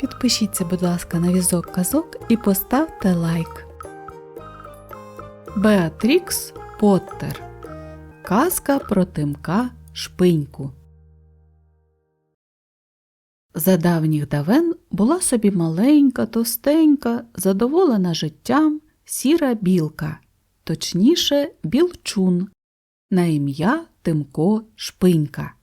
Підпишіться, будь ласка, на візок казок і поставте лайк. Беатрікс Поттер. Казка про Тимка Шпиньку. За давніх давен була собі маленька, товстенька, задоволена життям сіра білка, точніше, білчун, на ім'я Тимко Шпинька.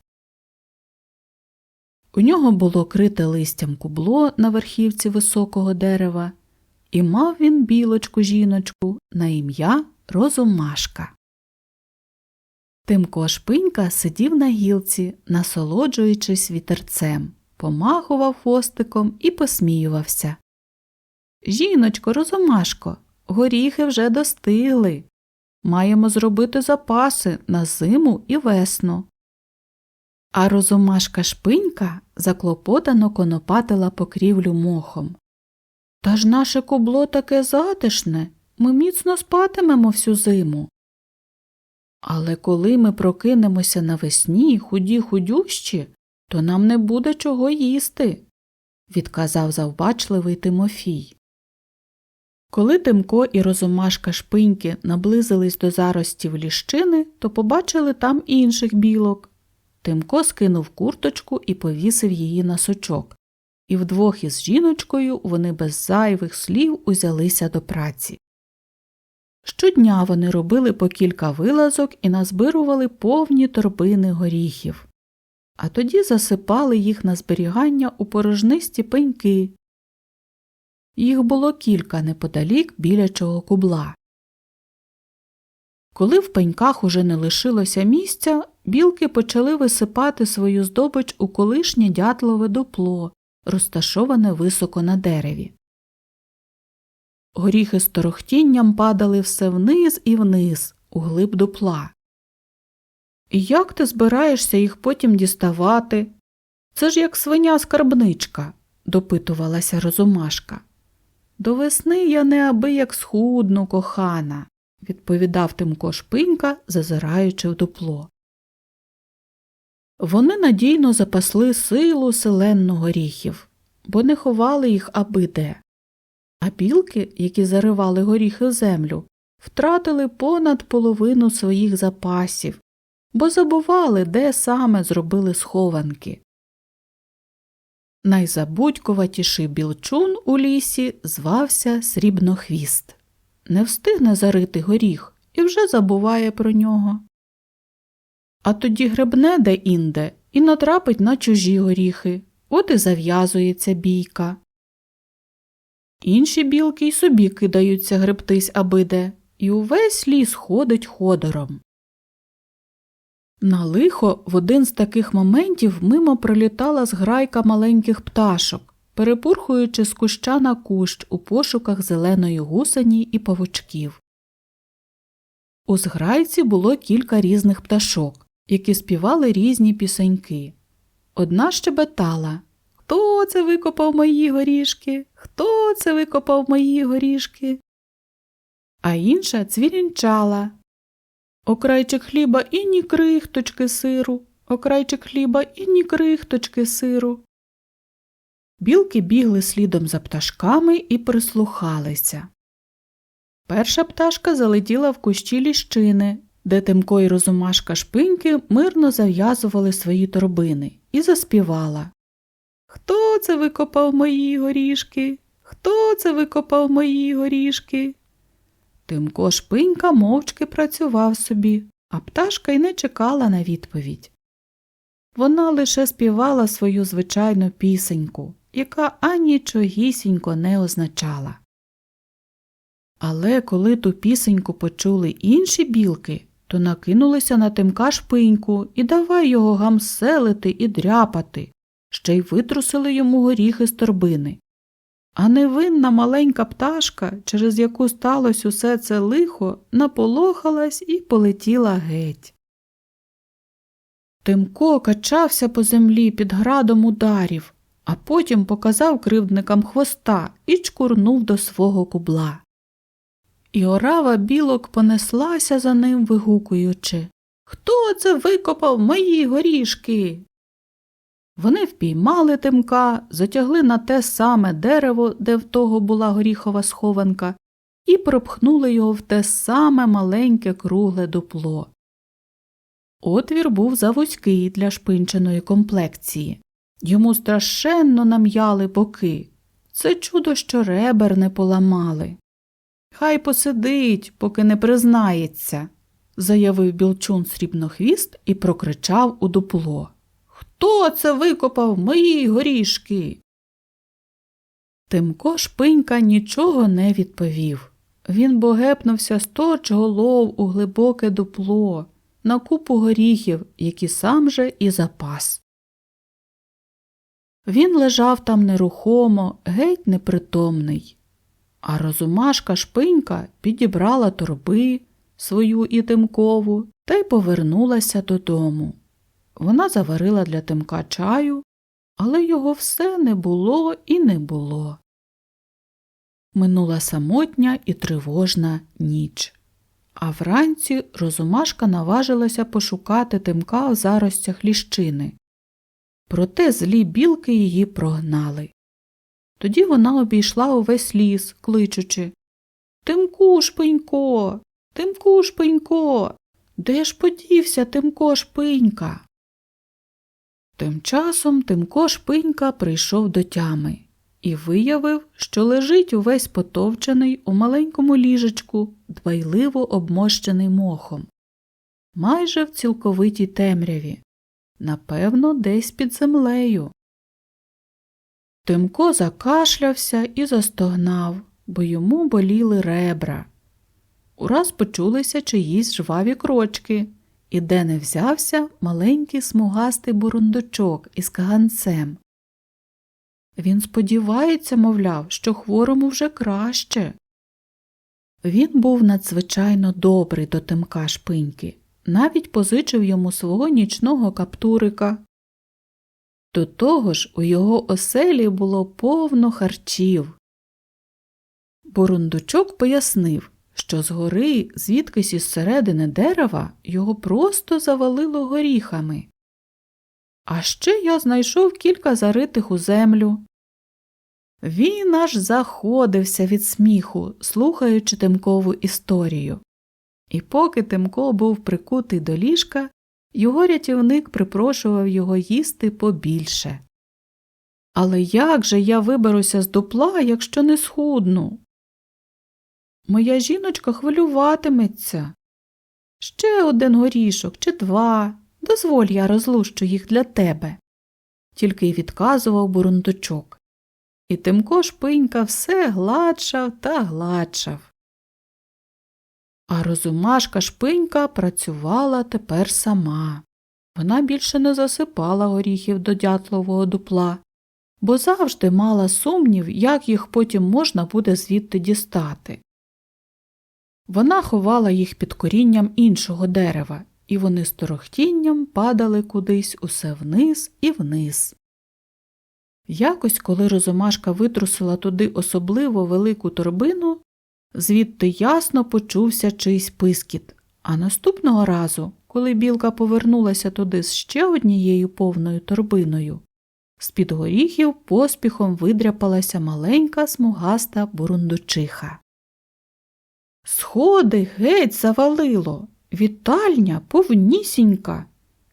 У нього було крите листям кубло на верхівці високого дерева, і мав він білочку жіночку на ім'я Розумашка. Тимко Шпинька сидів на гілці, насолоджуючись вітерцем, помахував хвостиком і посміювався. Жіночко, Розумашко, горіхи вже достигли. Маємо зробити запаси на зиму і весну. А розумашка шпинька заклопотано конопатила покрівлю мохом. Та ж наше кубло таке затишне, ми міцно спатимемо всю зиму. Але коли ми прокинемося навесні худі худющі, то нам не буде чого їсти, відказав завбачливий Тимофій. Коли Тимко і розумашка шпиньки наблизились до заростів ліщини, то побачили там інших білок. Тимко скинув курточку і повісив її на сучок, і вдвох із жіночкою вони без зайвих слів узялися до праці. Щодня вони робили по кілька вилазок і назбирували повні торбини горіхів, а тоді засипали їх на зберігання у порожнисті пеньки. Їх було кілька неподалік білячого кубла. Коли в пеньках уже не лишилося місця, білки почали висипати свою здобич у колишнє дятлове дупло, розташоване високо на дереві. Горіхи з торохтінням падали все вниз і вниз, у глиб дупла. І як ти збираєшся їх потім діставати? Це ж як свиня скарбничка, допитувалася розумашка. До весни я неабияк схудну, кохана, відповідав Тимко Шпинька, зазираючи в дупло. Вони надійно запасли силу селенно горіхів, бо не ховали їх аби де. А білки, які заривали горіхи в землю, втратили понад половину своїх запасів, бо забували, де саме зробили схованки. Найзабудькуватіший білчун у лісі звався Срібнохвіст. Не встигне зарити горіх і вже забуває про нього. А тоді гребне де інде і натрапить на чужі горіхи, от і зав'язується бійка. Інші білки й собі кидаються гребтись абиде, і увесь ліс ходить ходором. На лихо в один з таких моментів мимо пролітала зграйка маленьких пташок, перепурхуючи з куща на кущ у пошуках зеленої гусені і павучків. У зграйці було кілька різних пташок, які співали різні пісеньки. Одна щебетала Хто це викопав мої горішки? Хто це викопав мої горішки? А інша цвірінчала Окрайчик хліба і ні крихточки сиру, окрайчик хліба і ні крихточки сиру. Білки бігли слідом за пташками і прислухалися. Перша пташка залетіла в кущі ліщини, де Тимко і розумашка шпиньки мирно зав'язували свої торбини, і заспівала Хто це викопав мої горішки? Хто це викопав мої горішки? Тимко шпинька мовчки працював собі, а пташка й не чекала на відповідь. Вона лише співала свою звичайну пісеньку, яка анічогісінько не означала. Але коли ту пісеньку почули інші білки, то накинулися на тимка шпиньку і давай його гамселити і дряпати, ще й витрусили йому горіхи з торбини. А невинна маленька пташка, через яку сталося усе це лихо, наполохалась і полетіла геть. Тимко качався по землі під градом ударів, а потім показав кривдникам хвоста і чкурнув до свого кубла. І орава білок понеслася за ним, вигукуючи Хто це викопав мої горішки? Вони впіймали тимка, затягли на те саме дерево, де в того була горіхова схованка, і пропхнули його в те саме маленьке кругле дупло. Отвір був завузький для шпинченої комплекції. Йому страшенно нам'яли боки. Це чудо, що ребер не поламали. Хай посидить, поки не признається, заявив білчун срібнохвіст і прокричав у дупло. Хто це викопав мої горішки? Тимко шпинька нічого не відповів. Він богепнувся сточ голов у глибоке дупло, на купу горіхів, які сам же і запас. Він лежав там нерухомо, геть непритомний. А розумашка шпинька підібрала торби свою і Тимкову та й повернулася додому. Вона заварила для Тимка чаю, але його все не було і не було. Минула самотня і тривожна ніч. А вранці розумашка наважилася пошукати Тимка в заростях ліщини. Проте злі білки її прогнали. Тоді вона обійшла увесь ліс, кличучи. Тимку шпинько, Тимку шпинько, де ж подівся Тимко шпинька? Тим часом Тимко шпинька прийшов до тями і виявив, що лежить увесь потовчений у маленькому ліжечку, дбайливо обмощений мохом, майже в цілковитій темряві, напевно, десь під землею. Тимко закашлявся і застогнав, бо йому боліли ребра. Ураз почулися чиїсь жваві крочки, і де не взявся маленький смугастий бурундучок із каганцем. Він сподівається, мовляв, що хворому вже краще. Він був надзвичайно добрий до Тимка шпиньки, навіть позичив йому свого нічного каптурика. До того ж у його оселі було повно харчів. Бурундучок пояснив, що згори, звідкись із середини дерева, його просто завалило горіхами. А ще я знайшов кілька заритих у землю. Він аж заходився від сміху, слухаючи Тимкову історію. І поки Тимко був прикутий до ліжка, його рятівник припрошував його їсти побільше. Але як же я виберуся з дупла, якщо не схудну? Моя жіночка хвилюватиметься. Ще один горішок чи два. Дозволь я розлущу їх для тебе. Тільки й відказував бурундучок. І Тимко шпинька все гладшав та гладшав. А розумашка шпинька працювала тепер сама. Вона більше не засипала горіхів до дятлового дупла, бо завжди мала сумнів, як їх потім можна буде звідти дістати. Вона ховала їх під корінням іншого дерева, і вони з торохтінням падали кудись усе вниз і вниз. Якось, коли розумашка витрусила туди особливо велику торбину, звідти ясно почувся чийсь пискіт, а наступного разу, коли білка повернулася туди з ще однією повною торбиною, з під горіхів поспіхом видряпалася маленька смугаста бурундучиха. Сходи геть завалило, вітальня повнісінька,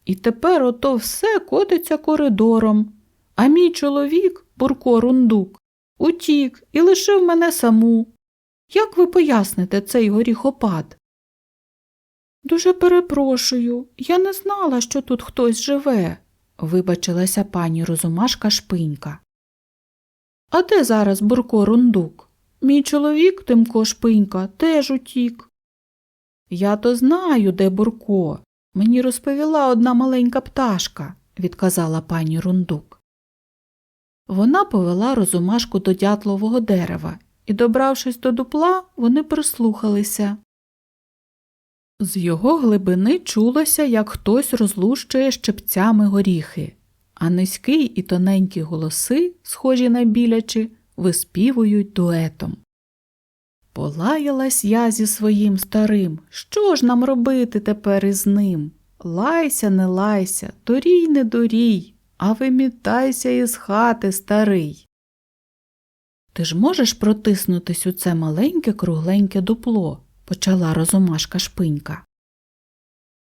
і тепер ото все котиться коридором, а мій чоловік, Бурко Рундук, утік і лишив мене саму. Як ви поясните цей горіхопад? Дуже перепрошую, я не знала, що тут хтось живе, вибачилася пані Розумашка Шпинька. А де зараз Бурко Рундук? Мій чоловік, Тимко Шпинька, теж утік. Я то знаю, де Бурко. Мені розповіла одна маленька пташка, відказала пані Рундук. Вона повела розумашку до дятлового дерева, і, добравшись до дупла, вони прислухалися. З його глибини чулося, як хтось розлущує щепцями горіхи, а низькі і тоненькі голоси, схожі на білячі, виспівують дуетом. Полаялась я зі своїм старим. Що ж нам робити тепер із ним? Лайся, не лайся, дорій, не дорій, а вимітайся із хати, старий. Ти ж можеш протиснутись у це маленьке кругленьке дупло, почала розумашка шпинька.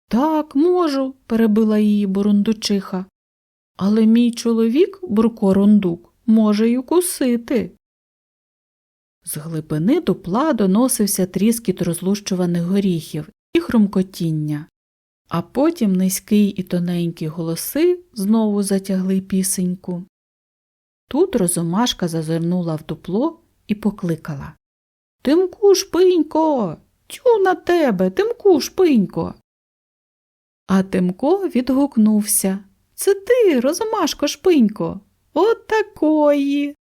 Так, можу, перебила її бурундучиха. Але мій чоловік, Бурко Рундук, може й укусити. З глибини дупла доносився тріскіт розлущуваних горіхів і хрумкотіння, а потім низький і тоненькі голоси знову затягли пісеньку. Тут розумашка зазирнула в дупло і покликала Тимку, шпинько, тю на тебе, Тимку, шпинько. А Тимко відгукнувся Це ти, розумашко, шпинько, от такої.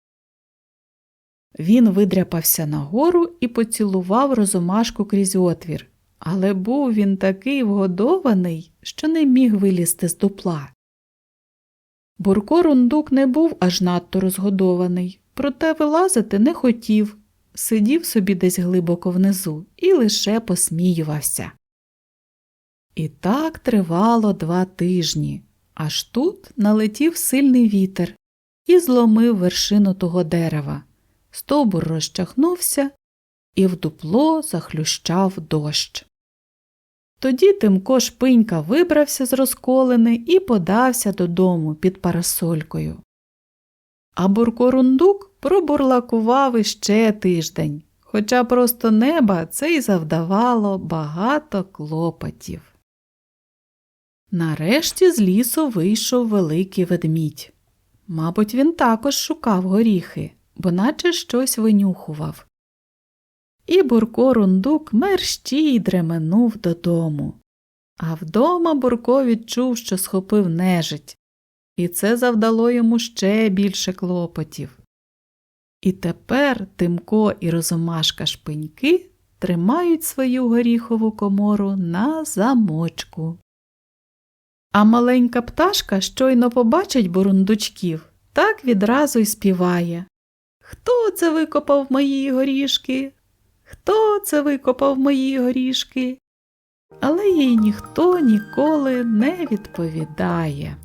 Він видряпався нагору і поцілував розумашку крізь отвір, але був він такий вгодований, що не міг вилізти з дупла. Бурко Рундук не був аж надто розгодований, проте вилазити не хотів, сидів собі десь глибоко внизу і лише посміювався. І так тривало два тижні, аж тут налетів сильний вітер і зломив вершину того дерева. Стовбур розчахнувся, і в дупло захлющав дощ. Тоді Тимко Шпинька вибрався з розколини і подався додому під парасолькою. А Бурко Рундук пробурлакував іще тиждень, хоча просто неба це й завдавало багато клопотів. Нарешті з лісу вийшов великий ведмідь. Мабуть, він також шукав горіхи, бо наче щось винюхував. І Бурко Рундук мерщій дременув додому. А вдома Бурко відчув, що схопив нежить, і це завдало йому ще більше клопотів. І тепер Тимко і Розумашка шпиньки тримають свою горіхову комору на замочку. А маленька пташка щойно побачить бурундучків, так відразу й співає. Хто це викопав мої горішки? Хто це викопав мої горішки? Але їй ніхто ніколи не відповідає.